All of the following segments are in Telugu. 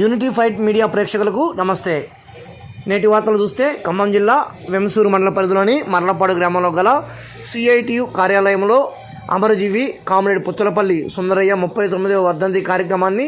యూనిటీ ఫైట్ మీడియా ప్రేక్షకులకు నమస్తే. నేటి వార్తలు చూస్తే ఖమ్మం జిల్లా వెంసూరు మండల పరిధిలోని మర్లపాడు గ్రామంలో గల సిఐటియు కార్యాలయంలో అమరజీవి కామ్రేడ్ పుచ్చలపల్లి సుందరయ్య ముప్పై తొమ్మిదవ వర్ధంతి కార్యక్రమాన్ని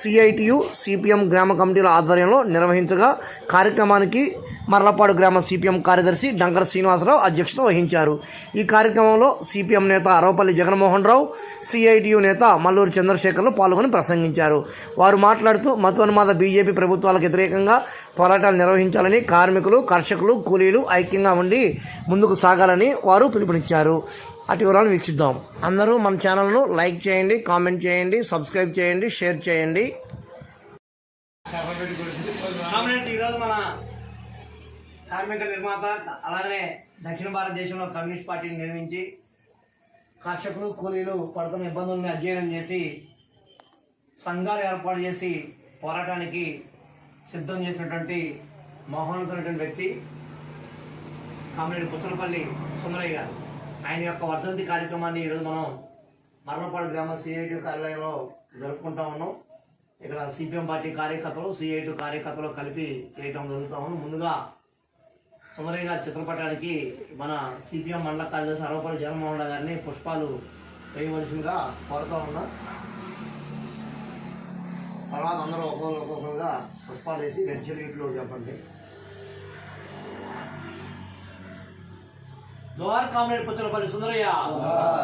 సిఐటియు సిపిఎం గ్రామ కమిటీల ఆధ్వర్యంలో నిర్వహించగా కార్యక్రమానికి మర్లపాడు గ్రామ సిపిఎం కార్యదర్శి డంకర్ శ్రీనివాసరావు అధ్యక్షత వహించారు. ఈ కార్యక్రమంలో సిపిఎం నేత అరవపల్లి జగన్మోహన్ రావు సిఐటియు నేత మల్లూరు చంద్రశేఖర్లు పాల్గొని ప్రసంగించారు. వారు మాట్లాడుతూ మతోన్మాద బీజేపీ ప్రభుత్వాలకు వ్యతిరేకంగా పోరాటాలు నిర్వహించాలని కార్మికులు కర్షకులు కూలీలు ఐక్యంగా ఉండి ముందుకు సాగాలని వారు పిలుపునిచ్చారు. అటు వివరాలను వీక్షిద్దాం. అందరూ మన ఛానల్ను లైక్ చేయండి కామెంట్ చేయండి సబ్స్క్రైబ్ చేయండి షేర్ చేయండి. ఈరోజు మన కార్మిక నిర్మాత అలానే దక్షిణ భారతదేశంలో కమ్యూనిస్ట్ పార్టీని నిర్మించి కర్షకులు కూలీలు పడుతున్న ఇబ్బందుల్ని అధ్యయనం చేసి సంఘాలు ఏర్పాటు చేసి పోరాటానికి సిద్ధం చేసినటువంటి మహోన్నతమైనటువంటి వ్యక్తి కామిరెడ్డి పుత్తలపల్లి సుందరయ్య గారు. ఆయన యొక్క వర్ధంతి కార్యక్రమాన్ని ఈరోజు మనం మరణపాడు గ్రామ సిఐటి కార్యాలయంలో జరుపుకుంటా ఉన్నాం. ఇక్కడ సిపిఎం పార్టీ కార్యకర్తలు సిఐటి కార్యకర్తలు కలిపి చేయటం జరుగుతూ ఉన్నాం ముందుగా సుమరయ్య గారి చిత్రపటానికి మన సిపిఎం మండల కార్యదర్శి అరవపల్లి జగన్మోహన్ రావు గారిని పుష్పాలు వేయవలసిందిగా కోరుతా ఉన్నాం. తర్వాత అందరూ ఒక్కొక్కరు ఒక్కొక్కరుగా పుష్పాలు వేసి రెడ్ చెల్లిట్లు చెప్పండి. జోహార్ కామ్రేడ్ పుత్రపల్లి సుందరయ్య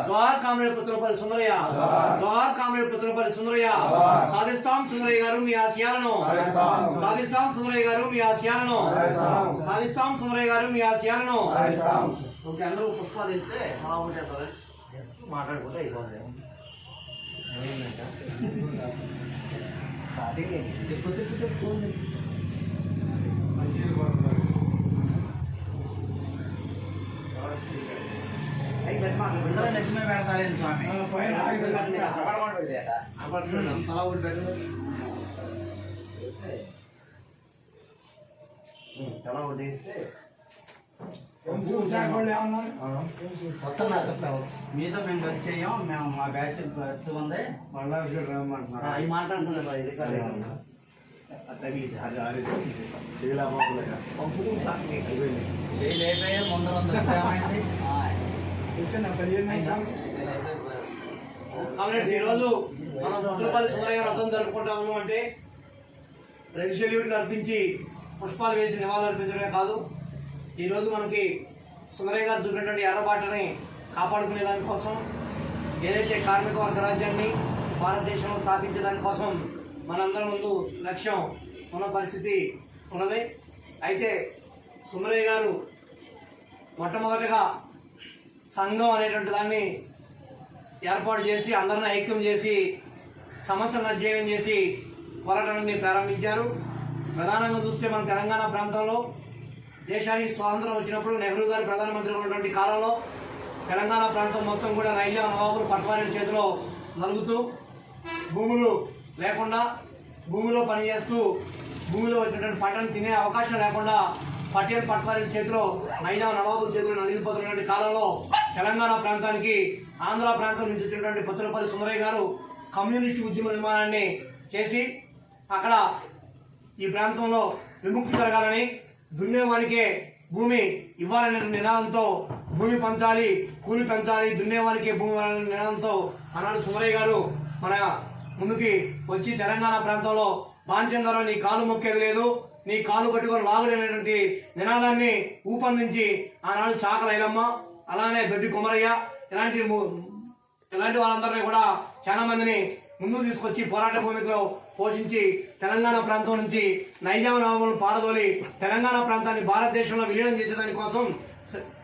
జోహార్ కామ్రేడ్ పుత్రపల్లి సుందరయ్య జోహార్ కామ్రేడ్ పుత్రపల్లి సుందరయ్య సాధిస్తాం సుందరయ్య గారు మీ ఆశయాలను సాధిస్తాం సుందరయ్య గారు మీ ఆశయాలను సాధిస్తాం సుందరయ్య గారు మీ ఆశయాలను ఓకే అందరూ పుష్పాలు ఇస్తే అలా ఉంటారు మాట్లాడుకుంటే అయిపోతుంది తిప్పు తిప్పు తిప్పు మాట్లాడు నిజమే పెడతారేంటి స్వామి తలా ఒకటి పెట్టండి తలా ఒకటి ఇస్తే మొత్తం నాకు చెప్తావు మీతో మేము కలిసి చెయ్యం మేము మా బ్యాచ్ ఎత్తు ఉంది ఈ మాట అంటున్నాను ఇది కాదు పంపుకుంటూ సాక్షి చేయి లేకపోయే ముందర ఉంది ఏమైంది కాబట్టి ఈరోజు మనం పుత్రపల్లి సుందరయ్య రథం జరుపుకుంటాము అంటే రెడ్ షెల్యూట్లు అర్పించి పుష్పాలు వేసి నివాళులు అర్పించడమే కాదు. ఈరోజు మనకి సుందరయ్య గారు చూపినటువంటి ఎర్రబాటని కాపాడుకునే దానికోసం ఏదైతే కార్మిక వర్గ రాజ్యాన్ని భారతదేశంలో స్థాపించే దానికోసం మనందరి ముందు లక్ష్యం ఉన్న పరిస్థితి ఉన్నది. అయితే సుందరయ్య గారు మొట్టమొదటిగా సంఘం అనేటువంటి దాన్ని ఏర్పాటు చేసి అందరిని ఐక్యం చేసి సమస్యలను అధ్యయనం చేసి పోరాటాన్ని ప్రారంభించారు. ప్రధానంగా చూస్తే మన తెలంగాణ ప్రాంతంలో దేశానికి స్వాతంత్రం వచ్చినప్పుడు నెహ్రూ గారు ప్రధానమంత్రి ఉన్నటువంటి కాలంలో తెలంగాణ ప్రాంతం మొత్తం కూడా నైజా నవాబులు పట్వారీ చేతిలో నలుగుతూ భూములు లేకుండా భూమిలో పనిచేస్తూ భూమిలో వచ్చినటువంటి పంటను తినే అవకాశం లేకుండా పటేల్ పట్వారీ చేతిలో నైజాం నవాబుల చేతిలో నలిగిపోతున్నటువంటి కాలంలో తెలంగాణ ప్రాంతానికి ఆంధ్ర ప్రాంతం నుంచి వచ్చినటువంటి పుత్తలపల్లి సుందరయ్య గారు కమ్యూనిస్ట్ ఉద్యమ నిర్మాణాన్ని చేసి అక్కడ ఈ ప్రాంతంలో విముక్తి జరగాలని దున్నేవానికే భూమి ఇవ్వాలనే నినాదంతో భూమి పంచాలి కూలి పెంచాలి దున్నేవానికే భూమి ఇవ్వాలనే నినాదంతో ఆనాడు సుందరయ్య గారు మన ముందుకి వచ్చి తెలంగాణ ప్రాంతంలో బాంచందరం నీ కాలు మొక్కేది లేదు నీ కాలు పట్టుకొని లాగులేనటువంటి నినాదాన్ని ఊపందించి ఆనాడు చాకలైలమ్మ అలానే దొడ్డి కుమరయ్య ఇలాంటి ము- ఇలాంటి వాళ్ళందరినీ కూడా చాలా మందిని ముందుకు తీసుకొచ్చి పోరాట భూమికలో పోషించి తెలంగాణ ప్రాంతం నుంచి నైజాం నవాబులను పారదోలి తెలంగాణ ప్రాంతాన్ని భారతదేశంలో విలీనం చేసేదాని కోసం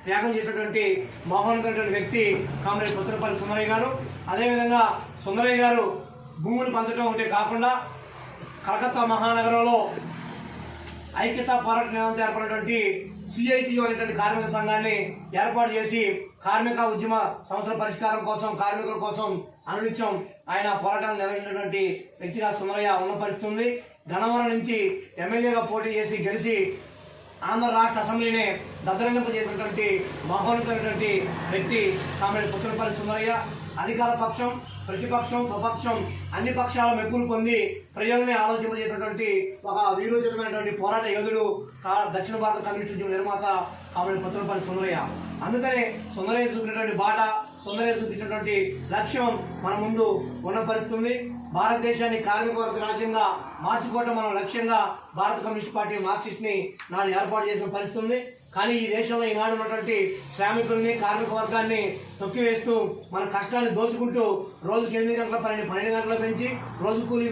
త్యాగం చేసినటువంటి మహోన్నతమైనటువంటి వ్యక్తి కామ్రేడ్ పుసరపల్లి సుందరయ్య గారు. అదేవిధంగా సుందరయ్య గారు భూములు పంచడం ఒకటే కాకుండా కలకత్తా మహానగరంలో ఐక్యతా పోరాట నినాదంతో ఏర్పడినటువంటి సిఐటియు అనేటువంటి కార్మిక సంఘాన్ని ఏర్పాటు చేసి కార్మిక ఉద్యమ సమస్యల పరిష్కారం కోసం కార్మికుల కోసం అనునిత్యం ఆయన పోరాటాలు నిర్వహించినటువంటి వ్యక్తిగా సుమరయ్య ఉన్నపరుస్తుంది. గణవరం నుంచి ఎమ్మెల్యేగా పోటీ చేసి గెలిచి ఆంధ్ర రాష్ట్ర అసెంబ్లీని దద్దరింపజేసినటువంటి మహోన్నతమైనటువంటి వ్యక్తి కామెడి పుత్రపల్లి సుమరయ్య అధికార పక్షం ప్రతిపక్షం స్వపక్షం అన్ని పక్షాల మెప్పులు పొంది ప్రజల్ని ఆలోచింపజేసినటువంటి ఒక వీరోచితమైనటువంటి పోరాట యోధుడు కా- దక్షిణ భారత కమ్యూనిస్ట్ ఉద్యమ నిర్మాత కామెడి పుత్రపల్లి సుందరయ్య. అందుకనే సుందరయ్య చూపినటువంటి బాట సుందరయ్య చూపించినటువంటి లక్ష్యం మన ముందు ఉన్నపరుస్తుంది. భారతదేశాన్ని కార్మిక వర్గ రాజ్యంగా మార్చుకోవటం మనం లక్ష్యంగా భారత కమ్యూనిస్ట్ పార్టీ మార్క్సిస్ట్ని నాడు ఏర్పాటు చేసిన పరిస్థితుంది. కానీ ఈ దేశంలో ఈనాడు ఉన్నటువంటి శ్రామికుల్ని కార్మిక వర్గాన్ని తొక్కివేస్తూ మన కష్టాన్ని దోచుకుంటూ రోజుకి ఎనిమిది గంటల పన్నెండు పన్నెండు గంటలు పెంచి రోజు కూలీ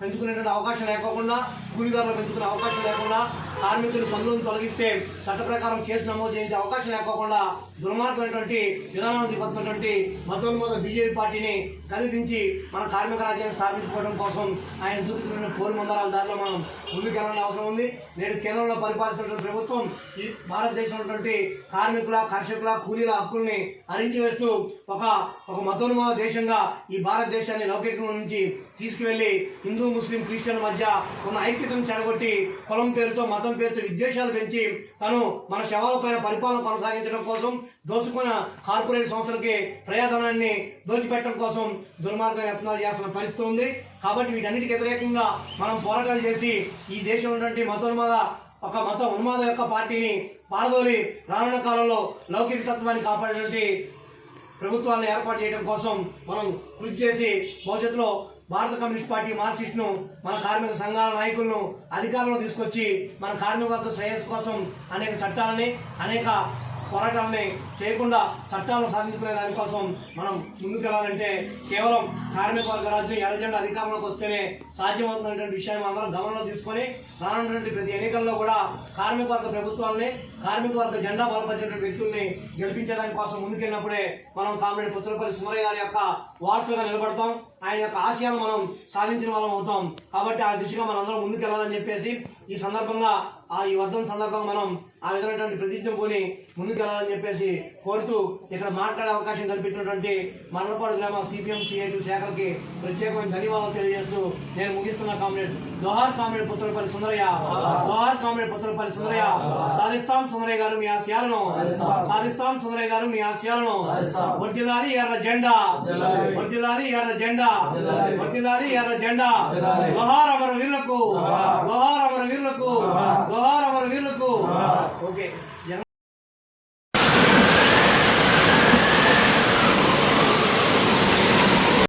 పెంచుకునేటువంటి అవకాశం లేకోకుండా కూలీదారులు పెంచుకునే అవకాశం లేకుండా కార్మికులు పనులను తొలగిస్తే చట్ట ప్రకారం కేసు నమోదు చేయించే అవకాశం లేకోకుండా దుర్మార్గమైనటువంటి విధానాన్ని చేపడుతున్నటువంటి మతోన్మోద బీజేపీ పార్టీని గదిదించి మన కార్మిక రాజ్యాన్ని స్థాపించుకోవడం కోసం ఆయన చూపుతున్న పోరు మందరాల దారిలో మనం ముందుకెళ్ళాలని అవసరం ఉంది. నేడు కేంద్రంలో పరిపాలిస్తున్న ప్రభుత్వం ఈ భారతదేశంలో ఉన్నటువంటి కార్మికుల కర్షకుల కూలీల హక్కుల్ని హరించి వేస్తూ ఒక ఒక మతోన్మోద దేశంగా ఈ భారతదేశాన్ని లౌకికం నుంచి తీసుకువెళ్ళి హిందూ ముస్లిం క్రిస్టియన్ మధ్య ఉన్న ఐక్యతను చెడగొట్టి కులం పేరుతో మతం పేరుతో విద్వేషాలు పెంచి తను మన శవాలపైన పరిపాలన కొనసాగించడం కోసం దోచుకున్న కార్పొరేట్ సంస్థలకి ప్రయాధనాన్ని దోచిపెట్టడం కోసం దుర్మార్గమైన యత్నాలు చేస్తున్న పరిస్థితి ఉంది. కాబట్టి వీటన్నిటికి వ్యతిరేకంగా మనం పోరాటాలు చేసి ఈ దేశం ఉన్నటువంటి మతోన్మాద ఒక మత ఉన్మాద యొక్క పార్టీని పారదోలి రానున్న కాలంలో లౌకిక తత్వాన్ని కాపాడేటువంటి ప్రభుత్వాలను ఏర్పాటు చేయడం కోసం మనం కృషి చేసి భవిష్యత్తులో భారత కమ్యూనిస్ట్ పార్టీ మార్క్సిస్ట్ను మన కార్మిక సంఘాల నాయకులను అధికారంలో తీసుకొచ్చి మన కార్మిక వర్గ శ్రేయస్సు కోసం అనేక చట్టాలని అనేక పోరాటాలని చేయకుండా చట్టాలను సాధించుకునే దానికోసం మనం ముందుకెళ్ళాలంటే కేవలం కార్మిక వర్గ రాజ్యం ఎర్రజెండా అధికారంలోకి వస్తేనే సాధ్యమవుతున్నటువంటి విషయాన్ని అందరం గమనంలో తీసుకొని రానున్నటువంటి ప్రతి ఎన్నికల్లో కూడా కార్మిక వర్గ ప్రభుత్వాలని కార్మిక వర్గ జెండా బలపడేటువంటి వ్యక్తుల్ని గెలిపించేదానికోసం ముందుకెళ్ళినప్పుడే మనం కామ్రేడ్ పుత్రపల్లి సుమరయ్య గారి యొక్క వార్తలుగా నిలబడతాం. ఆయన యొక్క ఆశయాలు మనం సాధించిన వాళ్ళం అవుతాం. కాబట్టి ఆ దిశగా మనందరం ముందుకెళ్ళాలని చెప్పేసి ఈ సందర్భంగా ఆ ఈ వర్ధన సందర్భంగా మనం ఆ విధమైనటువంటి ప్రతిజ్ఞ పోని ముందుకెళ్ళాలని చెప్పేసి కోరుతూ ఇక్కడ మాట్లాడే అవకాశం కల్పించినటువంటి మరణపాడు గ్రామ సిపిఎం సిఐటి శాఖలకి ప్రత్యేకమైన ధన్యవాదాలు తెలియజేస్తూ నేను ముగిస్తున్న కామ్రేడ్స్. జోహార్ కామ్రేడ్ పుత్రపల్లి సుందరయ్య. జోహార్ కామ్రేడ్ పుత్రపల్లి సుందరయ్య. సాధిస్తాం సుందరయ్య గారు మీ ఆశయాలను. సాధిస్తాం సుందరయ్య గారు మీ ఆశయాలను. వర్దిల్లాలి ఎర్ర జెండా. వర్దిల్లాలి ఎర్ర జెండా. వర్దిల్లాలి ఎర్ర జెండా. జోహార్ అమర వీరులకు. జోహార్ అమర వీరులకు. జోహార్ అమర వీరులకు. ఓకే.